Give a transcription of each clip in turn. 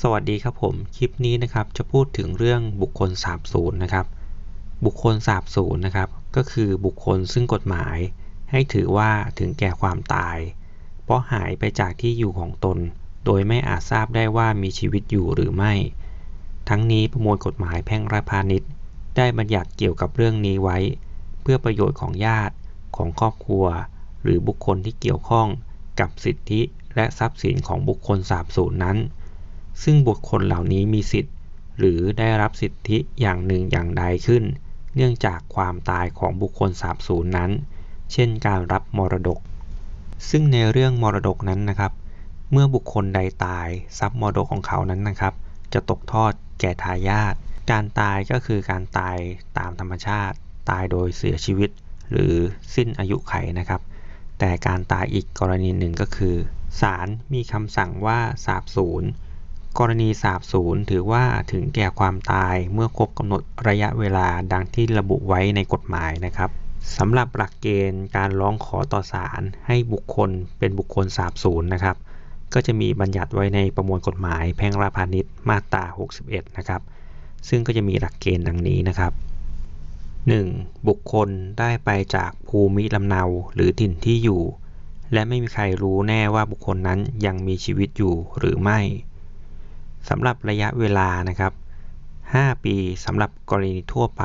สวัสดีครับผม คลิปนี้นะครับจะพูดถึงเรื่องบุคคลสาบสูญนะครับ บุคคลสาบสูญนะครับ ก็คือบุคคลซึ่งกฎหมาย ให้ถือว่าถึงแก่ความตาย เพราะหายไปจากที่อยู่ของตน โดยไม่อาจทราบได้ว่ามีชีวิตอยู่หรือไม่ ทั้งนี้ประมวลกฎหมายแพ่งและพาณิชย์ ได้บัญญัติเกี่ยวกับเรื่องนี้ไว้ เพื่อประโยชน์ของญาติของครอบครัว หรือบุคคลที่เกี่ยวข้องกับสิทธิและทรัพย์สินของบุคคลสาบสูญนั้น ซึ่งบุคคลเหล่านี้มีสิทธิ์ หรือได้รับสิทธิอย่างหนึ่งอย่างใดขึ้น เนื่องจากความตายของบุคคลสาบสูญนั้น เช่นการรับมรดก ซึ่งในเรื่องมรดกนั้นนะครับ เมื่อบุคคลใดตายทรัพย์มรดกของเขานั้นนะครับ จะตกทอดแก่ทายาทการตายก็คือการตายตามธรรมชาติ ตายโดยเสียชีวิต หรือสิ้นอายุไขนะครับ แต่การตายอีกกรณีหนึ่งก็คือศาลมีคำสั่งว่าสาบสูญ กรณีสาบสูญถือว่าถึงแก่ความตายเมื่อครบกำหนดระยะเวลาดังที่ระบุไว้ในกฎหมายนะครับสำหรับหลักเกณฑ์การร้องขอต่อศาลให้บุคคลเป็นบุคคลสาบสูญนะครับ ก็จะมีบัญญัติไว้ในประมวลกฎหมายแพ่งและพาณิชย์มาตรา 61 นะครับ ซึ่งก็จะมีหลักเกณฑ์ดังนี้นะครับ 1. บุคคลได้ไปจากภูมิลำเนาหรือถิ่นที่อยู่ และไม่มีใครรู้แน่ว่าบุคคลนั้นยังมีชีวิตอยู่หรือไม่ สำหรับระยะเวลานะครับ 5 ปีสำหรับกรณีทั่วไป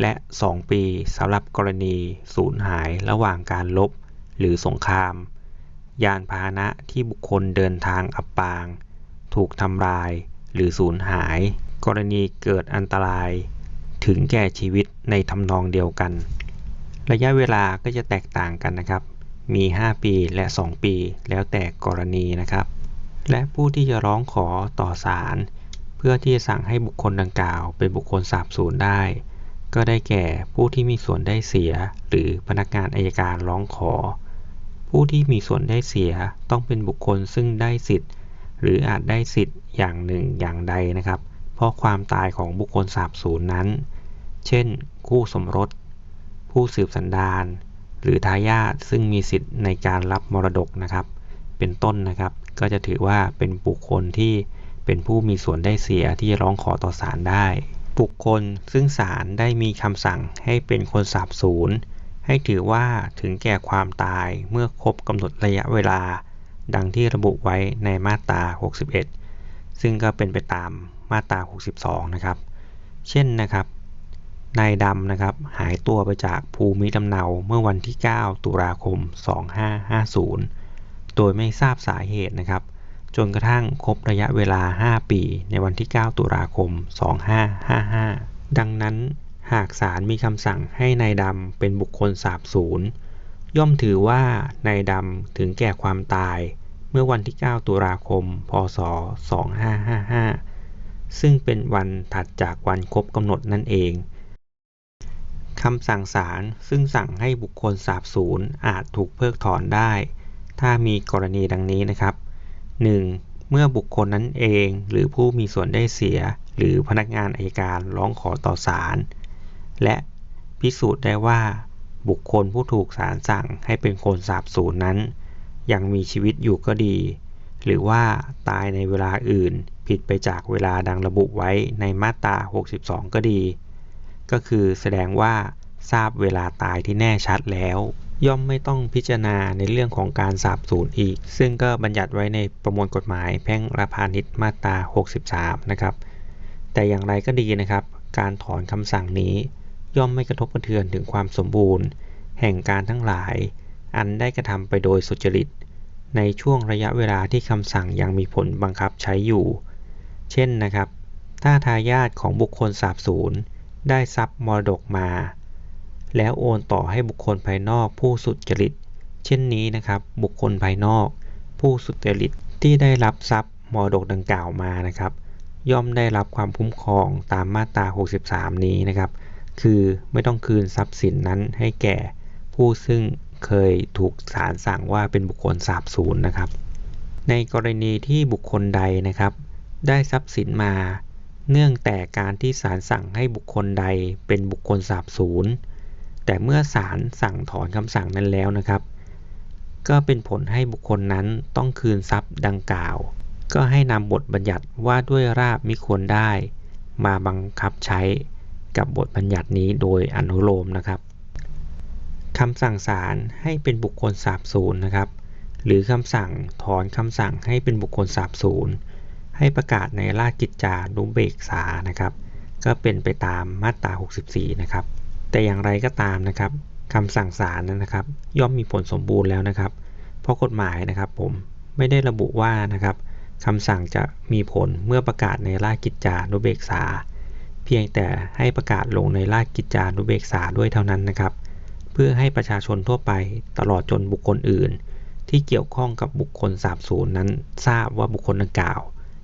และ 2 ปีสำหรับกรณีสูญหายระหว่างการลบหรือสงคราม ยานพาหนะที่บุคคลเดินทางอับปาง ถูกทำลายหรือสูญหาย กรณีเกิดอันตราย ถึงแก่ชีวิตในทำนองเดียวกัน ระยะเวลาก็จะแตกต่างกันนะครับ มี 5 ปีและ 2 ปีแล้วแต่กรณีนะครับ และผู้ที่จะร้องขอต่อศาลเพื่อที่จะสั่งให้บุคคลดังกล่าวเป็นบุคคลสาบสูญได้ ก็ได้แก่ผู้ที่มีส่วนได้เสีย หรือพนักงานอายการร้องขอ ผู้ที่มีส่วนได้เสียต้องเป็นบุคคลซึ่งได้สิทธิ์ หรืออาจได้สิทธิ์อย่างหนึ่งอย่างใดนะครับ เพราะความตายของบุคคลสาบสูญนั้น เช่น คู่สมรส ผู้สืบสันดานหรือทายาทซึ่งมีสิทธิ์ในการรับมรดกนะครับ เป็นต้นนะครับ ก็จะถือว่าเป็นบุคคลที่เป็นผู้มีส่วนได้เสียที่จะร้องขอต่อศาลได้ บุคคลซึ่งศาลได้มีคำสั่งให้เป็นคนสาบสูญให้ถือว่าถึงแก่ความตายเมื่อครบกำหนดระยะเวลา ดังที่ระบุไว้ในมาตรา 61 ซึ่งก็เป็นไปตามมาตรา 62 นะครับ เช่นนะครับนายดำนะครับหายตัวไปจากภูมิลำเนาเมื่อวันที่ 9 ตุลาคม 2550 โดยไม่ทราบสาเหตุนะครับ จนกระทั่งครบระยะเวลา 5 ปี ในวันที่ 9 ตุลาคม 2555 ดังนั้นหากศาลมีคำสั่งให้นายดำเป็นบุคคลสาบสูญย่อมถือว่านายดำถึงแก่ความตายเมื่อวันที่ 9 ตุลาคม พศ 2555 ซึ่งเป็นวันถัดจากวันครบกำหนดนั่นเองคำสั่งศาลซึ่งสั่งให้บุคคลสาบสูญอาจถูกเพิกถอนได้ ถ้ามีกรณีดังนี้นะครับ 1. เมื่อบุคคลนั้นเองหรือผู้มีส่วนได้เสีย หรือพนักงานอายการร้องขอต่อศาลและพิสูจน์ได้ว่า บุคคลผู้ถูกศาลสั่งให้เป็นคนสาบสูญนั้น ยังมีชีวิตอยู่ก็ดี หรือว่าตายในเวลาอื่นผิดไปจากเวลาดังระบุไว้ในมาตรา 62 ก็ดี ก็คือแสดงว่าทราบเวลาตายที่แน่ชัดแล้ว ย่อมไม่ต้องพิจารณาในเรื่องของการสาบสูญอีก ซึ่งก็บัญญัติไว้ในประมวลกฎหมายแพ่งและพาณิชย์มาตรา 63 นะครับ แต่อย่างไรก็ดีนะครับ การถอนคำสั่งนี้ ย่อมไม่กระทบกระเทือนถึงความสมบูรณ์ แห่งการทั้งหลาย อันได้กระทำไปโดยสุจริต ในช่วงระยะเวลาที่คำสั่งยังมีผลบังคับใช้อยู่ เช่นนะครับ ถ้าทายาทของบุคคลสาบสูญได้ทรัพย์มรดกมา แล้วโอนต่อให้บุคคลภายนอกผู้สุจริต เช่นนี้นะครับ บุคคลภายนอก ผู้สุจริตที่ได้รับทรัพย์มรดกดังกล่าวมานะครับ ย่อมได้รับความคุ้มครองตามมาตรา 63 นี้นะครับ คือไม่ต้องคืนทรัพย์สินนั้นให้แก่ ผู้ซึ่งเคยถูกศาลสั่งว่าเป็นบุคคลสาบสูญนะครับ ในกรณีที่บุคคลใดนะครับ ได้ทรัพย์สินมา เนื่องแต่การที่ศาลสั่งให้บุคคลใดเป็นบุคคลสาบสูญ แต่เมื่อศาลสั่งถอนคำสั่งนั้นแล้วนะครับ ก็เป็นผลให้บุคคลนั้นต้องคืนทรัพย์ดังกล่าว ก็ให้นำบทบัญญัติว่าด้วยราบมิควรได้ มาบังคับใช้กับบทบัญญัตินี้โดยอนุโลมนะครับคำสั่งศาลให้เป็นบุคคลสาบสูญนะครับ หรือคำสั่งถอนคำสั่งให้เป็นบุคคลสาบสูญให้ประกาศในราชกิจจานุเบกษานะครับ ก็เป็นไปตามมาตรา 64 นะครับ แต่อย่างไรก็ตามนะครับคำสั่งศาลนั้นนะครับ ย่อมมีผลสมบูรณ์แล้วนะครับ เพราะกฎหมายนะครับผมไม่ได้ระบุว่านะครับคำสั่งจะมีผลเมื่อประกาศในราชกิจจานุเบกษา เพียงแต่ให้ประกาศลงในราชกิจจานุเบกษาด้วยเท่านั้นนะครับ เพื่อให้ประชาชนทั่วไปตลอดจนบุคคลอื่น ที่เกี่ยวข้องกับบุคคลสาบสูญนั้น ทราบว่าบุคคลดังกล่าว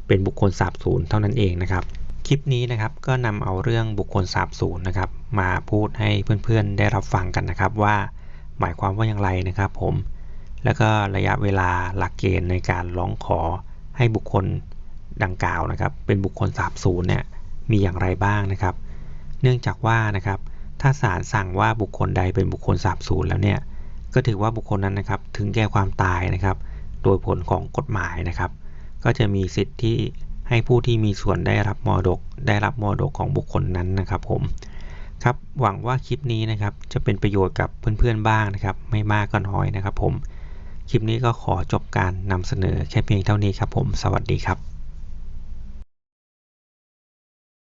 เป็นบุคคลสาบสูญเท่านั้นเองนะครับ คลิปนี้นะครับก็นำเอาเรื่องบุคคลสาบสูญนะครับ มาพูดให้เพื่อนๆได้รับฟังกันนะครับว่าหมายความว่าอย่างไรนะครับผม แล้วก็ระยะเวลาหลักเกณฑ์ในการร้องขอให้บุคคลดังกล่าวนะครับ เป็นบุคคลสาบสูญเนี่ยมีอย่างไรบ้างนะครับ เนื่องจากว่านะครับถ้าศาลสั่งว่าบุคคลใดเป็นบุคคลสาบสูญแล้วเนี่ยก็ถือว่าบุคคลนั้นนะครับถึงแก่ความตายนะครับ โดยผลของกฎหมายนะครับ ก็จะมีสิทธิ์ที่ ให้ผู้ที่มีส่วนได้รับมรดก ได้รับมรดกของบุคคลนั้นนะครับผมครับหวังว่าคลิปนี้นะครับจะเป็นประโยชน์กับเพื่อนๆบ้างนะครับ ไม่มากก็น้อยนะครับผมคลิปนี้ก็ขอจบการนำเสนอแค่เพียงเท่านี้ครับผม สวัสดีครับ